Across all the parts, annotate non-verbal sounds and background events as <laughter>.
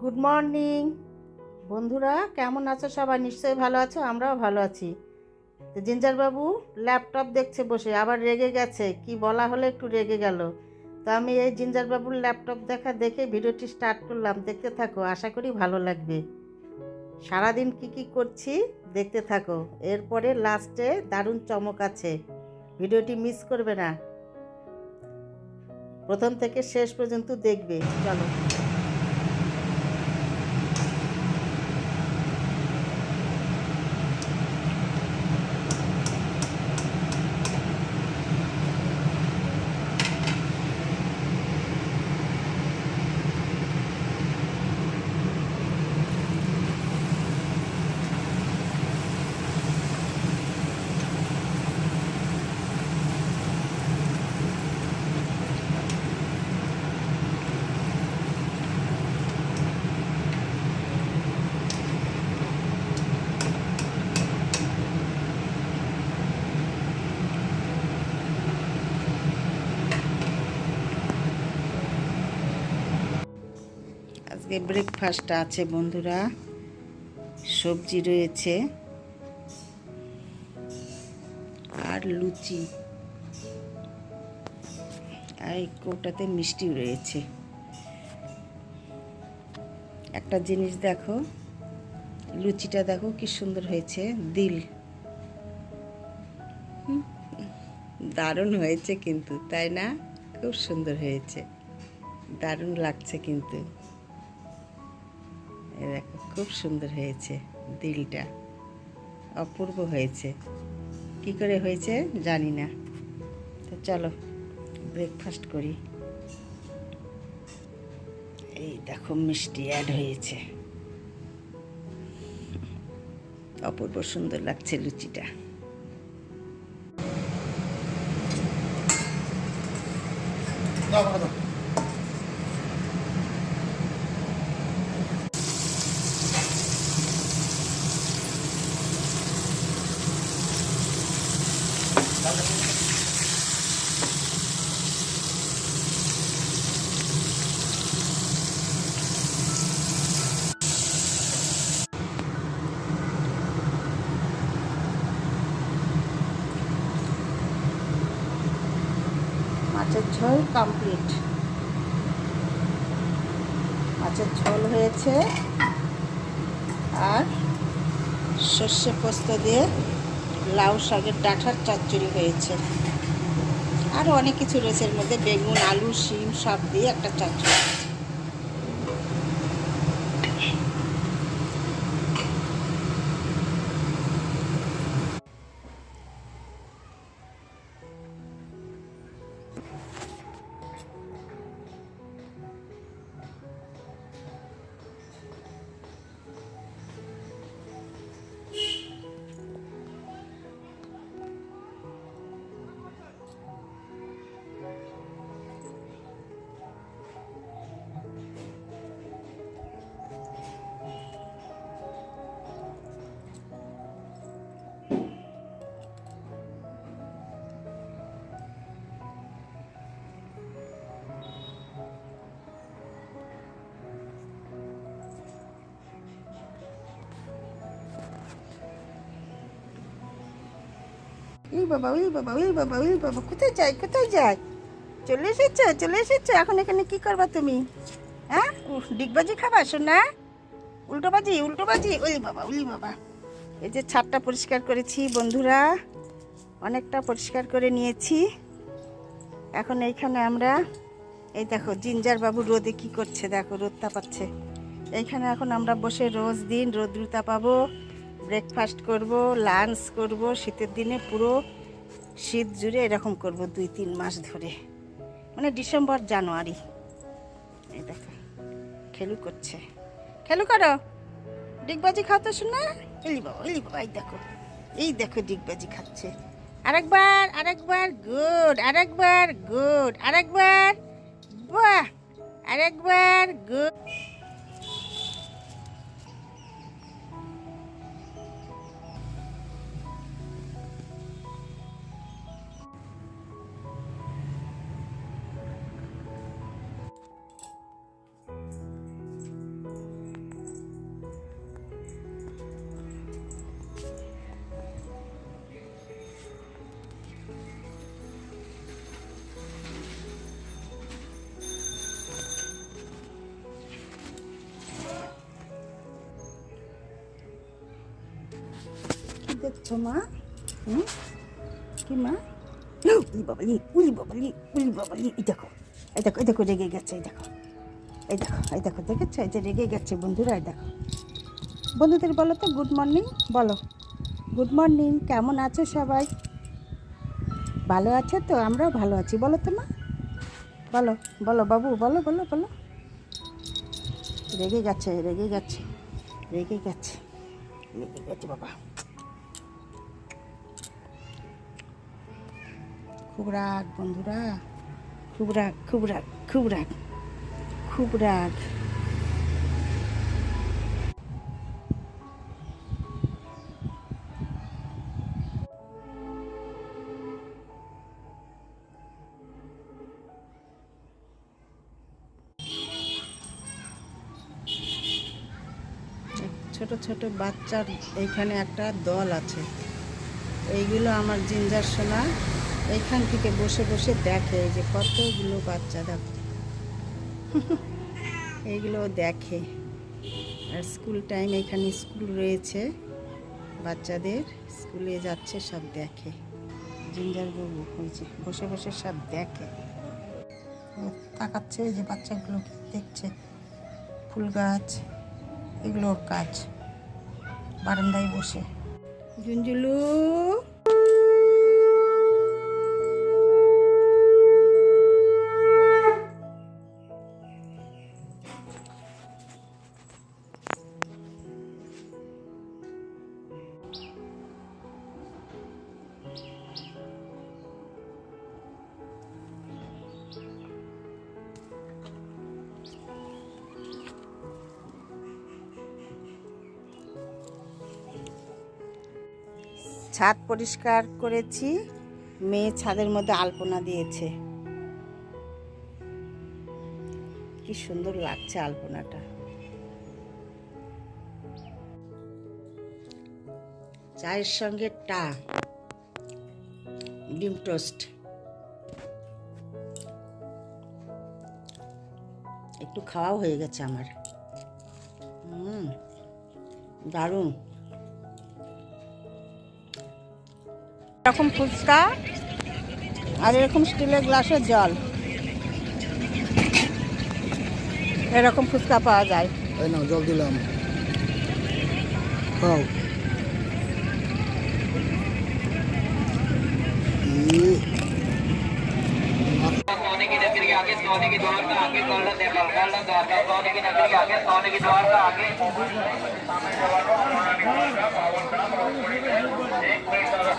Good morning বন্ধুরা, কেমন আছো? সবাই নিশ্চয়ই ভালো আছো, আমরাও ভালো আছি। তো জিঞ্জার বাবু ল্যাপটপ দেখছে বসে, আবার রেগে গেছে। কি বলা হলে, একটু রেগে গেল। তো আমি এই জিঞ্জার বাবুর ল্যাপটপ দেখা দেখে ভিডিওটি স্টার্ট করলাম। দেখতে থাকো, আশা করি ভালো লাগবে। সারাদিন কি কি করছি, দেখতে থাকো। এরপরে লাস্টে দারুণ চমক আছে। ভিডিওটি মিস করবে না। প্রথম থেকে শেষ পর্যন্ত দেখবে। চলো। আজকে ব্রেকফাস্ট আছে বন্ধুরা। সবজি রয়েছে আর লুচি। আর এই কৌটাতে মিষ্টিও রয়েছে। একটা জিনিস দেখো, লুচিটা দেখো কি সুন্দর হয়েছে, দিল। দারুণ হয়েছে কিন্তু, তাই না? খুব সুন্দর হয়েছে। দারুণ লাগছে কিন্তু। এ দেখো, খুব সুন্দর হয়েছে দিলটা। অপূর্ব হয়েছে। কি করে হয়েছে জানি না। তো চলো ব্রেকফাস্ট করি। এই দেখো, মিষ্টি অ্যাড হয়েছে। অপূর্ব সুন্দর লাগছে লুচিটা। মাছের ঝোল কমপ্লিট মাছের ঝোল হয়েছে। আর সর্ষে পোস্ত দিয়ে লাউ শাকের ডাঁটার চচ্চড়ি হয়েছে। আর অনেক কিছু রয়েছে এর মধ্যে। বেগুন, আলু, শিম সব দিয়ে একটা চচ্চড়ি। ওই বাবা ওই বাবা ওই বাবা ওই বাবা কোথায় যাই কোথায় যাই? চলে এসেছ চলে এসেছ। এখন এখানে কি করবা তুমি? হ্যাঁ? ডিগবাজি খাবা শোনা উল্টোবাজি উল্টোবাজি ওই বাবা ওই বাবা। এই যে ছাদটা পরিষ্কার করেছি, বন্ধুরা। অনেকটা পরিষ্কার করে নিয়েছি। এখন এইখানে আমরা, এই দেখো, জিঞ্জার বাবু রোদে কি করছে, দেখো রোদ তাপাচ্ছে এইখানে এখন আমরা বসে রোজ দিন রোদ্রু তাপাবো ব্রেকফাস্ট করব, লাঞ্চ করব, শীতের দিনে পুরো শীত জুড়ে এরকম করব দুই তিন মাস ধরে। মানে ডিসেম্বর, জানুয়ারি। এই দেখো, খেলু করছে। খেলু করো। ডিগবাজি খাও তো শোনা। এলি বাবা এলি বাবা, এই দেখো। এই দেখো ডিগবাজি খাচ্ছে। আরেকবার আরেকবার, গুড আরেকবার গুড, আরেকবার। বাহ, আরেকবার, গুড। করছ মা? হুম? কি মা? উলি বাবালি উলি বাবালি উলি বাবালি এই দেখো এই দেখো এই দেখো, রেগে গেছে, এই দেখো এই দেখো এই দেখো, দেখেছ? এই যে রেগে গেছে বন্ধুরা, এই দেখো। বন্ধুদের বলো তো গুড মর্নিং বলো। গুড মর্নিং কেমন আছো সবাই? ভালো আছে তো? আমরাও ভালো আছি, বলো তো মা। বলো বলো বাবু, বলো বলো বলো। রেগে গেছে রেগে গেছে রেগে গেছে রেগে গেছে বাবা। খুব রাগ, বন্ধুরা। খুব রাগ খুব রাগ খুব রাগ খুব রাগ। ছোট ছোট বাচ্চার এইখানে একটা দল আছে। এইগুলো আমার জিঞ্জার সোনা। এইখান থেকে বসে বসে দেখে যে কতগুলো বাচ্চা দেখো। <laughs> এইগুলো দেখে। আর স্কুল টাইম এখানে স্কুল রয়েছে। বাচ্চাদের স্কুলে যাচ্ছে, সব দেখে। জিঞ্জার বাবু হয়েছে, বসে বসে সব দেখে। তাকাচ্ছে যে বাচ্চাগুলো দেখছে? ফুল গাছ, এগুলো ওর কাজ। বারান্দায় বসে। জুঞ্জুলু! ছাদ পরিষ্কার করেছি, মেয়ে ছাদের মধ্যে আলপনা দিয়েছে। কি সুন্দর লাগছে আলপনাটা। চায়ের সঙ্গে টা, ডিম টোস্ট। একটু খাওয়াও হয়ে গেছে আমার। হুম, দারুণ। এরকম ফুচকা আর এরকম স্টিলের গ্লাসের জল। এরকম ফুচকা পাওয়া যায়। তাই না জল দিলাম।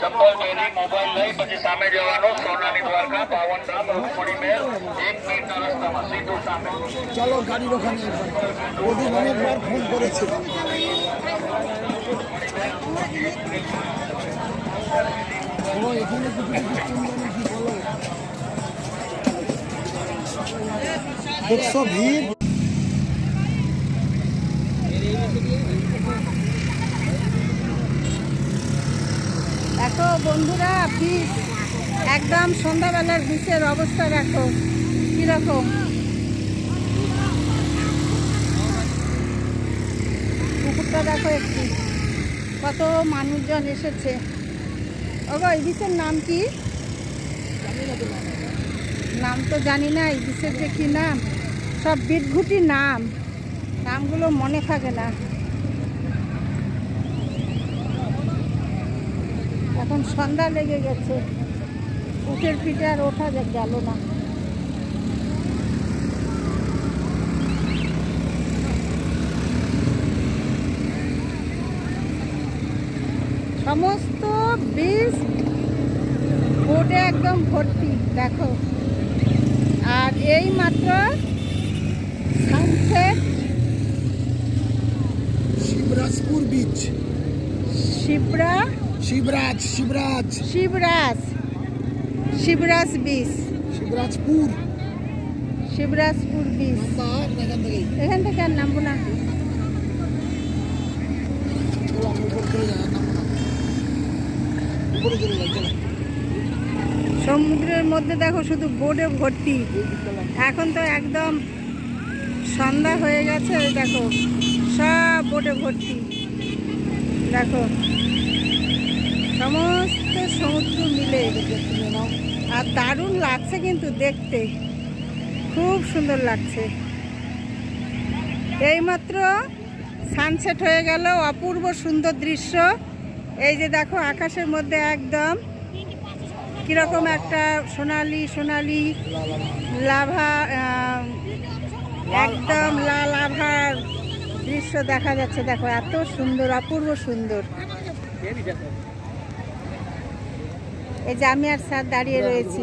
ચપ્પલ પહેરી મોબાઈલ લઈ પછી સામે જવાનું સોનાની દ્વારકા પાવન ધામ રૂકમણી મેલ એક મિનિટના રસ્તામાં સીધું સામે চলো গাড়ির ওখানে ওদিন অনেকবার ফোন করেছে ও এখানে কিছু কিছু শুনবে কি বলো দেখছো ভিড় বন্ধুরা বিচ একদম সন্ধ্যাবেলার বিচের অবস্থা দেখো, কীরকম। পুকুরটা দেখো একটু, কত মানুষজন এসেছে। ওগো, এই বিচের নাম কি? নাম তো জানি না, এই বিচের যে কি নাম? সব বিটঘুটি নাম। নামগুলো মনে থাকে না। এখন সন্ধ্যা লেগে গেছে। উঠের পিঠে আর ওঠা গেল না। সমস্ত বীজ বোটে একদম ভর্তি দেখো। আর এই মাত্র সানসেট শিবরাজপুর বিচ শিবরা শিবরাজ শিবরাজ। শিবরাজ। শিবরাজ বীজ শিবরাজপুর। শিবরাজপুর বিচ এখান থেকে। আর নামবো না। সমুদ্রের মধ্যে দেখো শুধু বোর্ডে ভর্তি। এখন তো একদম সন্ধ্যা হয়ে গেছে দেখো। সব বোর্ডে ভর্তি। দেখো। সমস্ত সমুদ্র মিলে আর দারুণ লাগছে কিন্তু দেখতে। খুব সুন্দর লাগছে। এইমাত্র সানসেট হয়ে গেল, অপূর্ব সুন্দর দৃশ্য। এই যে দেখো, আকাশের মধ্যে একদম কীরকম একটা সোনালি সোনালি লাভা একদম লাল আভার দৃশ্য দেখা যাচ্ছে। দেখো, এত সুন্দর, অপূর্ব সুন্দর। এই যে আমি আর স্যার দাঁড়িয়ে রয়েছি।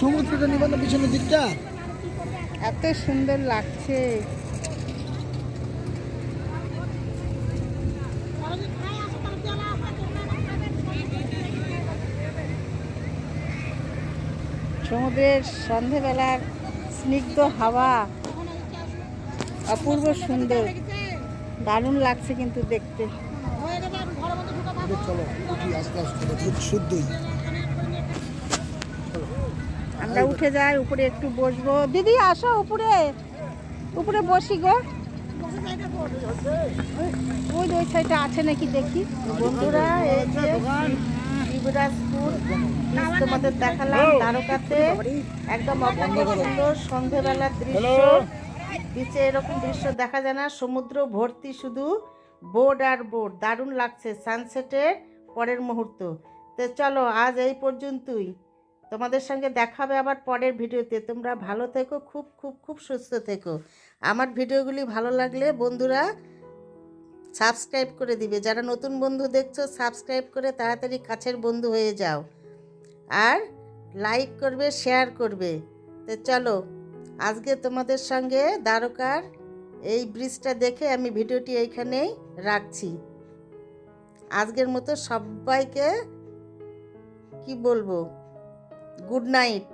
সমুদ্রটা নিবা পিছনের দিকটা? এত সুন্দর লাগছে। সমুদ্রের সন্ধেবেলার স্নিগ্ধ হাওয়া। অপূর্ব সুন্দর। দারুণ লাগছে কিন্তু দেখতে। আমরা উঠে যাই উপরে একটু বসবো। দিদি আসো উপরে। উপরে বসি গো। ওই ওই সাইডে আছে নাকি দেখি? বন্ধুরা এই যে শিবরাজপুর তোমাদের দেখালাম দ্বারকাতে একদম অপূর্ব সুন্দর সন্ধেবেলার দৃশ্য। বিচে এরকম দৃশ্য দেখা যায় না সমুদ্র ভর্তি শুধু বোর্ড আর বোর্ড। দারুণ লাগছে সানসেটের পরের মুহূর্ত। তো চলো আজ এই পর্যন্তই। তোমাদের সঙ্গে দেখাবে আবার পরের ভিডিওতে। তোমরা ভালো থেকো খুব খুব খুব সুস্থ থেকো। আমার ভিডিওগুলি ভালো লাগলে বন্ধুরা সাবস্ক্রাইব করে দিবে। যারা নতুন বন্ধু দেখছ সাবস্ক্রাইব করে তাড়াতাড়ি কাছের বন্ধু হয়ে যাও। আর লাইক করবে শেয়ার করবে। তো চলো, আজকে তোমাদের সঙ্গে দ্বারকার এই ব্রিজটা দেখে আমি ভিডিওটি এইখানেই রাখছি। আজকের মতো সবাইকে কি বলব? Good night